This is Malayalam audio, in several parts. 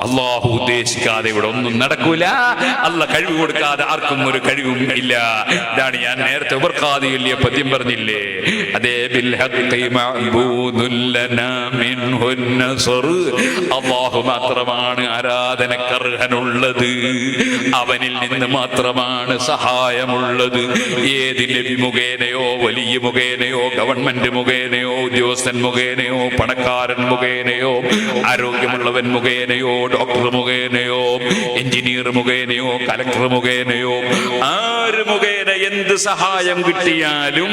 അള്ളാഹു ഉദ്ദേശിക്കാതെ ഇവിടെ ഒന്നും നടക്കൂല. അല്ല കഴിവ് കൊടുക്കാതെ ആർക്കും ഒരു കഴിവും ഇല്ല. ഇതാണ് ഞാൻ നേരത്തെ ഉബർക്കാദിയില്ലേ പദ്യം പറഞ്ഞില്ലേ? അതേ. അള്ളാഹു മാത്രമാണ് ആരാധനക്കർഹനുള്ളത്. അവനിൽ നിന്ന് മാത്രമാണ് സഹായമുള്ളത്. ഏത് നബി മുഖേനയോ വലിയ മുഖേനയോ ഗവൺമെന്റ് മുഖേനയോ ഉദ്യോഗസ്ഥൻ മുഖേനയോ പണക്കാരൻ മുഖേനയോ ആരോഗ്യമുള്ളവൻ മുഖേനയോ ഡോക്ടർ മുഖേനയോ എഞ്ചിനീയർ മുഖേനയോ കലക്ടർ മുഖേനയോ ആര് മുഖേന എന്ത് സഹായം കിട്ടിയാലും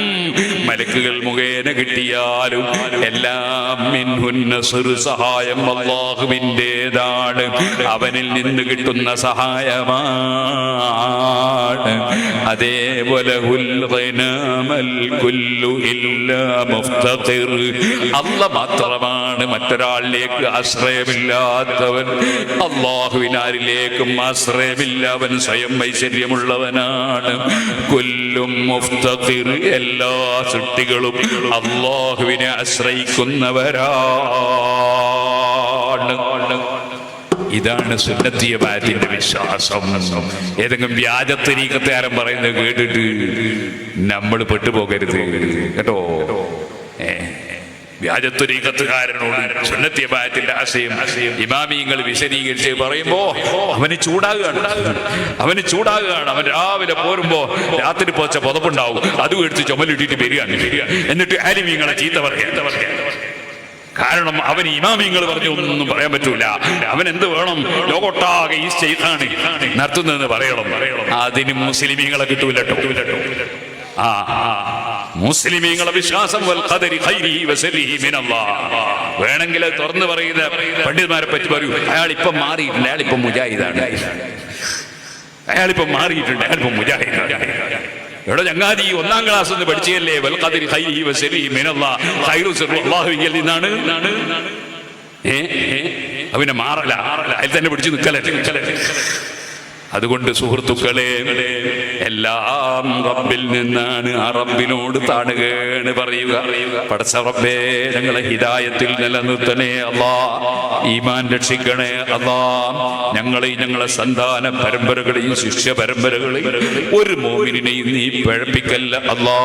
മലക്കുകൾ മുഖേന കിട്ടിയാലും എല്ലാം സഹായം അള്ളാഹുവിന്റെതാണ് അവനിൽ നിന്ന് കിട്ടുന്ന സഹായമാണ്. അതേപോലെ അല്ല മാത്രമാണ് മറ്റൊരാളിലേക്ക് ആശ്രയമില്ലാത്തവൻ. അള്ളാഹുവിനാരിലേക്കും ആശ്രയമില്ല അവൻ സ്വയം ഐശ്വര്യമുള്ളവനാണ് കൊല്ലും എല്ലാ സൃഷ്ടികളും അള്ളാഹുവിനെ ആശ്രയിക്കുന്നവരാണ് ഇതാണ് സുന്നത്തിയമാറ്റിന്റെ വിശ്വാസം. ഏതെങ്കിലും വ്യാജത്തരീക്കത്തെ പറയുന്നത് കേട്ടിട്ട് നമ്മൾ പെട്ടുപോകരുത്. കേട്ടോ? ഏ. വ്യാജത്വരീകത്തുകാരനോട് സുന്നത്തിയമാറ്റിന്റെ ആശയം ഇമാമിയങ്ങൾ വിശദീകരിച്ച് പറയുമ്പോ അവന് ചൂടാകുകയാണ്. അവന് ചൂടാകുകയാണ്. അവൻ രാവിലെ പോരുമ്പോ രാത്രി പോച്ച പുതപ്പുണ്ടാവും. അതും എടുത്ത് ചുമലിട്ടിട്ട് വരികയാണ്. എന്നിട്ട് ആലിമീങ്ങളെ ചീത്ത പറയാ. കാരണം അവൻ ഇമാമിങ്ങൾ പറഞ്ഞു ഒന്നും പറയാൻ പറ്റൂല. അവൻ എന്ത് വേണം? ലോകൊട്ടാകെ ഈ ചെയ്താണ് നടത്തുന്നതെന്ന് പറയണം. അതിന് മുസ്ലിമീങ്ങളെ കിട്ടൂല ആ. മുസ്ലിമീങ്ങളെ വിശ്വാസം. വേണമെങ്കിൽ തുറന്ന് പറയുന്ന പണ്ഡിതന്മാരെ പറ്റി പറയൂ. അയാൾ ഇപ്പം മാറിയിട്ടുണ്ട് അയാൾ ഇപ്പം മുജാഹിദാണ്. അയാളിപ്പം മാറിയിട്ടുണ്ട് അയാളിപ്പം മുജാഹിദാണ്. എവിടെ ചങ്ങാതി ഒന്നാം ക്ലാസ് ഒന്ന് പഠിച്ചല്ലേ വൽ ഖദരി ഖൈരിഹി വശരിഹി മിനല്ലാഹ്. ഖൈറു സിർറു അല്ലാഹുവിങ്കൽ നിന്നാണ്. ഏ? അവനെ മാറല. അതിൽ തന്നെ പിടിച്ചു നിൽക്കല നിൽക്കലേ അതുകൊണ്ട് സുഹൃത്തുക്കളെ എല്ലാം റബ്ബിൽ നിന്നാണ് ആ റബ്ബിനോട് താണുകയാണ് പറയുക. പടച്ച റബ്ബേ ഞങ്ങളെ ഹിദായത്തിൽ നിലനിർത്തണേ അല്ലാ. ഈമാൻ രക്ഷിക്കണേ അല്ലാ. ഞങ്ങളെ ഞങ്ങളെ സന്താന പരമ്പരകളെയും ശിഷ്യ പരമ്പരകളെയും ഒരു മോമിനെയും നീ പഴപ്പിക്കല്ല അല്ലാ.